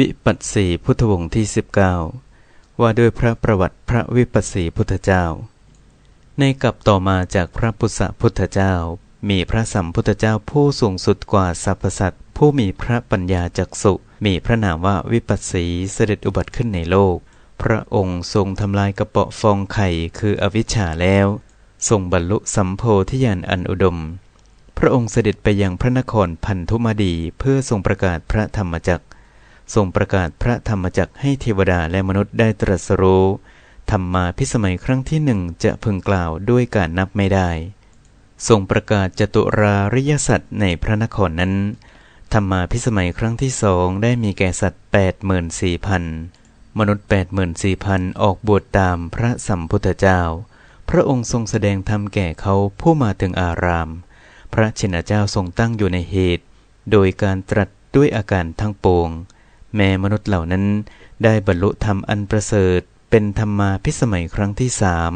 วิปัสสีพุทธวงศ์ที่ 19 ว่าด้วยพระประวัติพระวิปัสสีพุทธเจ้า ในกับต่อมาจากพระพุทธพุทธเจ้า มีพระสัมพุทธเจ้าผู้สูงสุดกว่าสรรพสัตว์ผู้มีพระปัญญาจักสุมีพระนามว่าวิปัสสีเสด็จอุบัติขึ้นในโลก พระองค์ทรงทำลายกระเปาะฟองไข่คืออวิชชาแล้ว ทรงบรรลุสัมโพธิญาณอันอุดม พระองค์เสด็จไปยังพระนครพันธุมาดีเพื่อทรงประกาศพระธรรมจักร ทรงประกาศพระธรรมจักให้เทวดาและมนุษย์ได้ตรัสรู้ธรรมมาพิสมัยครั้งที่หนึ่งจะพึงกล่าวด้วยการนับไม่ได้ ทรงประกาศจตุราริยสัตว์ในพระนครนั้น ธรรมมาพิสมัยครั้งที่สองได้มีแก่สัตว์แปดหมื่นสี่พันมนุษย์แปดหมื่นสี่พันออกบวชตามพระสัมพุทธเจ้า พระองค์ทรงแสดงธรรมแก่เขาผู้มาถึงอาราม พระชินเจ้าทรงตั้งอยู่ในเหตุ โดยการตรัสด้วยอาการทั้งปวง แม้มนุษย์เหล่านั้นได้บรรลุธรรมอันประเสริฐเป็นธรรมาพิสมัยครั้งที่สาม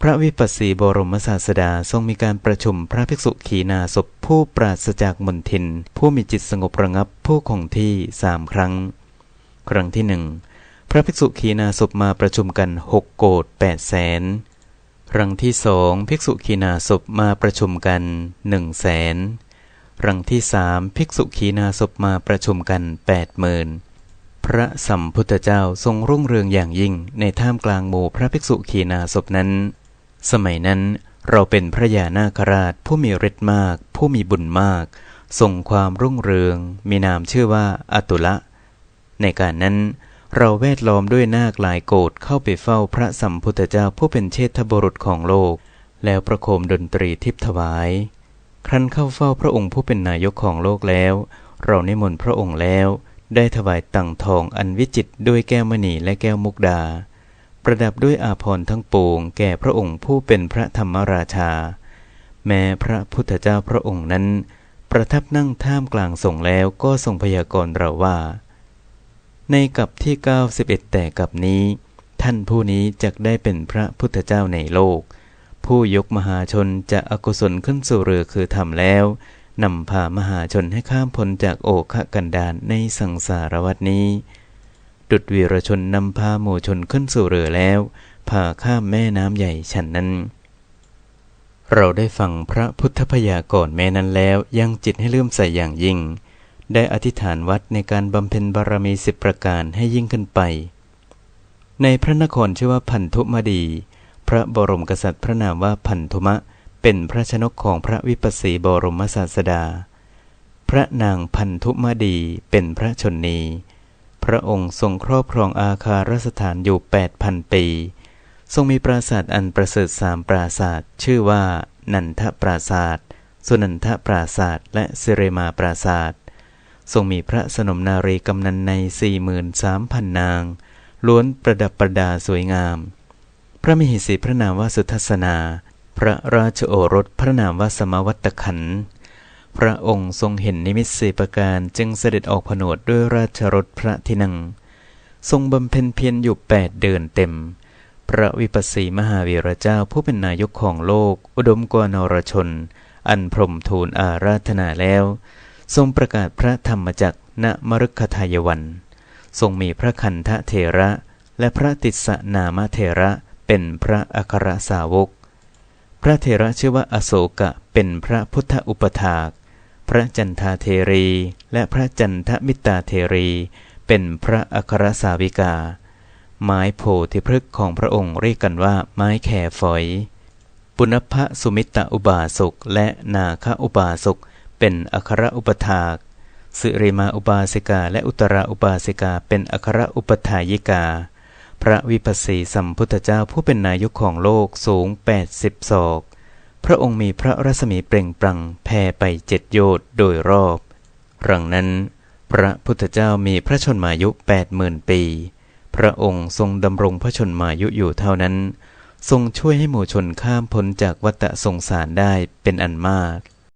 พระวิปัสสีบรมศาสดาทรงมีการประชุมพระภิกษุขีณาศพผู้ปราศจากมนทิน ผู้มีจิตสงบระงับผู้คงที่สามครั้ง ครั้งที่หนึ่งพระภิกษุขีณาศพมาประชุมกันหกโกดแปดแสนครั้งที่สองภิกษุขีณาศพมาประชุมกันหนึ่งแสน รังที่สามภิกษุขีนาศพมาประชุมกันแปดหมื่นพระสัมพุทธเจ้าทรงรุ่งเรืองอย่างยิ่งในท่ามกลางหมู่พระภิกษุขีนาศพนั้น สมัยนั้นเราเป็นพระยานาคราชผู้มีฤทธิ์มาก ผู้มีบุญมากทรงความรุ่งเรือง มีนามชื่อว่าอตุละ ในการนั้นเราแวดล้อมด้วยนาคหลายโกรธเข้าไปเฝ้าพระสัมพุทธเจ้าผู้เป็นเชษฐบุรุษของโลก แล้วประโคมดนตรีทิพถวาย ครั้นเข้าเฝ้าพระองค์ผู้เป็นนายกของโลกแล้ว เรานิมนต์พระองค์แล้ว ได้ถวายตังทองอันวิจิตด้วยแก้วมณีและแก้วมุกดา ประดับด้วยอาภรณ์ทั้งปวงแก่พระองค์ผู้เป็นพระธรรมราชา แม้พระพุทธเจ้าพระองค์นั้น ประทับนั่งท่ามกลางสงแล้วก็ทรงพยากรณ์เราว่า ในกับที่91แต่กับนี้ ท่านผู้นี้จะได้เป็นพระพุทธเจ้าในโลก ผู้ยกมหาชนจะอกุศลขึ้นสู่เรือคือทำแล้วนำพามหาชนให้ข้ามพ้นจากโอคะกันดานในสังสารวัตนี้ ดุดวีรชนนำพาหมู่ชนขึ้นสู่เรือแล้วพาข้ามแม่น้ำใหญ่ฉันนั้น เราได้ฟังพระพุทธพยากรณ์แม่นั้นแล้วยังจิตให้เลื่อมใสอย่างยิ่ง ได้อธิษฐานวัดในการบำเพ็ญบารมีสิบประการให้ยิ่งขึ้นไป ในพระนครชื่อว่าพันธุมดี พระบรมกษัตริย์พระนามว่าพันธุมะ เป็นพระชนกของพระวิปัสสีบรมศาสดา พระนางพันธุมดีเป็นพระชนนี พระองค์ทรงครอบครองอาคารสถานอยู่แปดพันปี ทรงมีปราสาทอันประเสริฐสามปราสาท ชื่อว่า นันทปราสาท สุนันทปราสาท และเซเรมาปราสาท ทรงมีพระสนมนารีกำนันในสี่หมื่นสามพันนาง ล้วนประดับประดาสวยงาม พระมหิสีพระนามว่าสุทัศนา พระราชโอรสพระนามว่าสมวัตขัน พระองค์ทรงเห็นนิมิตสีประการจึงเสด็จออกผนวดด้วยราชรถพระที่นั่งทรงบำเพ็ญเพียรอยู่แปดเดือนเต็ม พระวิปัสสีมหาวีระเจ้าผู้เป็นนายกของโลก อุดมกว่านรชน อันพรมทูลอาราธนาแล้ว ทรงประกาศพระธรรมจักรณมรุกทายวัน ทรงมีพระคันธเทระและพระติสนามเทระ เป็นพระอัครสาวก พระเทระชื่อว่าอโศกะเป็นพระพุทธอุปถาก พระจันทาเทรี และพระจันทมิตาเทรี เป็นพระอัครสาวิกา ไม้โพธิพฤกษ์ของพระองค์เรียกกันว่าไม้แข่ฝอย ปุณพะสุมิตาอุบาสกและนาคอุบาสกเป็นอัครอุปถากสิริมาอุบาสิกาและอุตราอุบาสิกาเป็นอัครอุปถายิกา พระวิปัสสีสัมพุทธเจ้าผู้เป็นนายกของโลกสูงแปดสิบศอก พระองค์มีพระรัศมีเปล่งปลั่งแผ่ไปเจ็ดโยชน์โดยรอบรังนั้น พระพุทธเจ้ามีพระชนมายุแปดหมื่นปี พระองค์ทรงดำรงพระชนมายุอยู่เท่านั้น ทรงช่วยให้หมู่ชนข้ามพ้นจากวัฏสงสารได้เป็นอันมาก